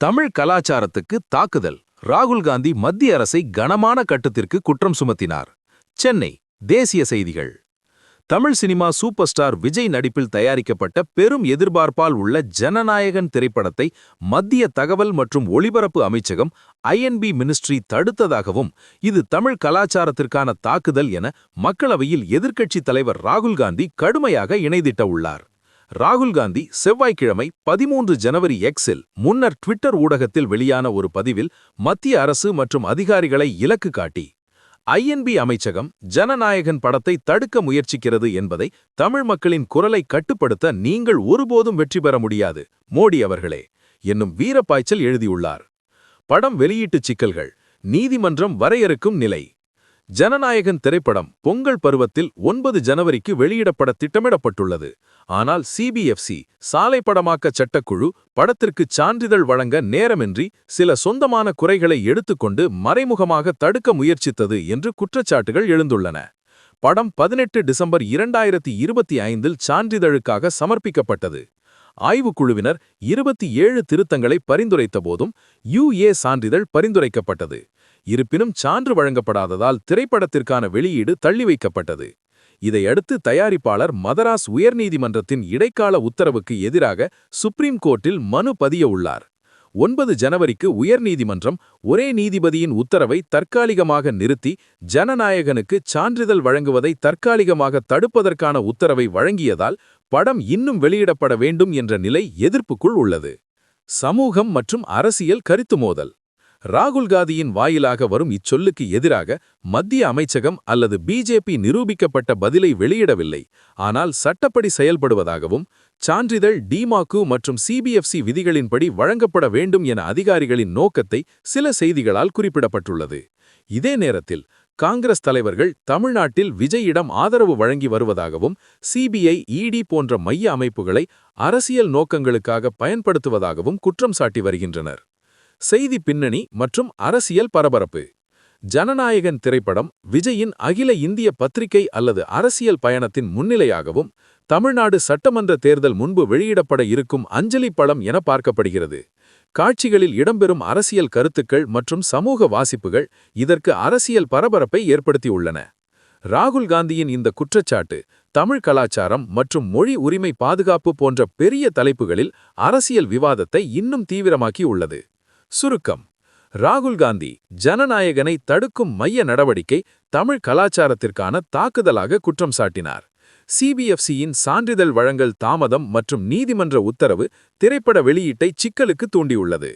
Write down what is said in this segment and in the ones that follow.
தமிழ் கலாச்சாரத்துக்கு தாக்குதல். ராகுல் காந்தி மத்திய அரசை கனமான கட்டத்திற்கு குற்றம் சுமத்தினார். சென்னை தேசிய செய்திகள். Tamil cinema super star Vijay நடிப்பில் தயாரிக்கப்பட்ட பெரும் எதிர்பார்ப்பால் உள்ள ஜனநாயகன் திரைப்படத்தை மத்திய தகவல் மற்றும் ஒளிபரப்பு அமைச்சகம் ஐஎன்பி மினிஸ்ட்ரி தடுத்ததாகவும் இது தமிழ் கலாச்சாரத்திற்கான தாக்குதல் என மக்களவையில் எதிர்க்கட்சித் தலைவர் ராகுல் காந்தி கடுமையாக இணைதிட்ட உள்ளார். ராகுல் காந்தி செவ்வாய்க்கிழமை பதிமூன்று ஜனவரி எக்ஸில் முன்னர் ட்விட்டர் ஊடகத்தில் வெளியான ஒரு பதிவில் மத்திய அரசு மற்றும் அதிகாரிகளை இலக்கு காட்டி ஐஎன்பி அமைச்சகம் ஜனநாயகன் படத்தை தடுக்க முயற்சிக்கிறது என்பதை தமிழ் மக்களின் குரலை கட்டுப்படுத்த நீங்கள் ஒருபோதும் வெற்றி பெற முடியாது மோடி அவர்களே என்னும் வீரப்பாய்ச்சல் எழுதியுள்ளார். படம் வெளியீட்டுச் சிக்கல்கள் நீதிமன்றம் வரையறுக்கும் நிலை. ஜனநாயகன் திரைப்படம் பொங்கல் பருவத்தில் ஒன்பது ஜனவரிக்கு வெளியிடப்பட திட்டமிடப்பட்டுள்ளது. ஆனால் சிபிஎஃப்சி சாலை படமாக்க சட்டக்குழு படத்திற்கு சான்றிதழ் வழங்க நேரமின்றி சில சொந்தமான குறைகளை எடுத்துக்கொண்டு மறைமுகமாக தடுக்க முயற்சித்தது என்று குற்றச்சாட்டுகள் எழுந்துள்ளன. படம் பதினெட்டு டிசம்பர் இரண்டாயிரத்தி இருபத்தி ஐந்தில் சான்றிதழுக்காக சமர்ப்பிக்கப்பட்டது. ஆய்வுக்குழுவினர் இருபத்தி ஏழு திருத்தங்களை பரிந்துரைத்த போதும் யுஏ சான்றிதழ் பரிந்துரைக்கப்பட்டது. இருப்பினும் சான்று வழங்கப்படாததால் திரைப்படத்திற்கான வெளியீடு தள்ளி வைக்கப்பட்டது. இதையடுத்து தயாரிப்பாளர் மதராஸ் உயர்நீதிமன்றத்தின் இடைக்கால உத்தரவுக்கு எதிராக சுப்ரீம் கோர்ட்டில் மனு பதிய உள்ளார். ஒன்பது ஜனவரிக்கு உயர்நீதிமன்றம் ஒரே நீதிபதியின் உத்தரவை தற்காலிகமாக நிறுத்தி ஜனநாயகனுக்கு சான்றிதழ் வழங்குவதை தற்காலிகமாக தடுப்பதற்கான உத்தரவை வழங்கியதால் படம் இன்னும் வெளியிடப்பட வேண்டும் என்ற நிலை எதிர்ப்புக்குள் உள்ளது. சமூகம் மற்றும் அரசியல் கருத்து மோதல். ராகுல் காந்தியின் வாயிலாக வரும் இச்சொல்லுக்கு எதிராக மத்திய அமைச்சகம் அல்லது பிஜேபி நிரூபிக்கப்பட்ட பதிலை வெளியிடவில்லை. ஆனால் சட்டப்படி செயல்படுவதாகவும் சான்றிதழ் டிமாக்கு மற்றும் சிபிஎஃப்சி விதிகளின்படி வழங்கப்பட வேண்டும் என அதிகாரிகளின் நோக்கத்தை சில செய்திகளால் குறிப்பிடப்பட்டுள்ளது. இதே நேரத்தில் காங்கிரஸ் தலைவர்கள் தமிழ்நாட்டில் விஜயிடம் ஆதரவு வழங்கி வருவதாகவும் சிபிஐ இடி போன்ற மைய அமைப்புகளை அரசியல் நோக்கங்களுக்காக பயன்படுத்துவதாகவும் குற்றம் சாட்டி வருகின்றனர். செய்தி பின்னணி மற்றும் அரசியல் பரபரப்பு. ஜனநாயகன் திரைப்படம் விஜயின் அகில இந்திய பத்திரிகை அல்லது அரசியல் பயணத்தின் முன்னிலையாகவும் தமிழ்நாடு சட்டமன்ற தேர்தல் முன்பு வெளியிடப்பட இருக்கும் அஞ்சலி படம் என பார்க்கப்படுகிறது. காட்சிகளில் இடம்பெறும் அரசியல் கருத்துக்கள் மற்றும் சமூக வாசிப்புகள் இதற்கு அரசியல் பரபரப்பை ஏற்படுத்தியுள்ளன. ராகுல் காந்தியின் இந்த குற்றச்சாட்டு தமிழ் கலாச்சாரம் மற்றும் மொழி உரிமை பாதுகாப்பு போன்ற பெரிய தலைப்புகளில் அரசியல் விவாதத்தை இன்னும் தீவிரமாக்கி உள்ளது சுருக்கம். ராகுல் காந்தி ஜனநாயகனை தடுக்கும் மைய நடவடிக்கை தமிழ் கலாச்சாரத்திற்கான தாக்குதலாக குற்றம் சாட்டினார். சிபிஎஃப்சியின் சான்றிதழ் வழங்கல் தாமதம் மற்றும் நீதிமன்ற உத்தரவு திரைப்பட வெளியீட்டை சிக்கலுக்கு தூண்டியுள்ளது.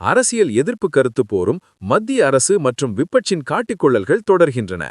அரசியல் எதிர்ப்பு கருத்து போரும் மத்திய அரசு மற்றும் விப்பட்சின் காட்டிக்கொள்ளல்கள் தொடர்கின்றன.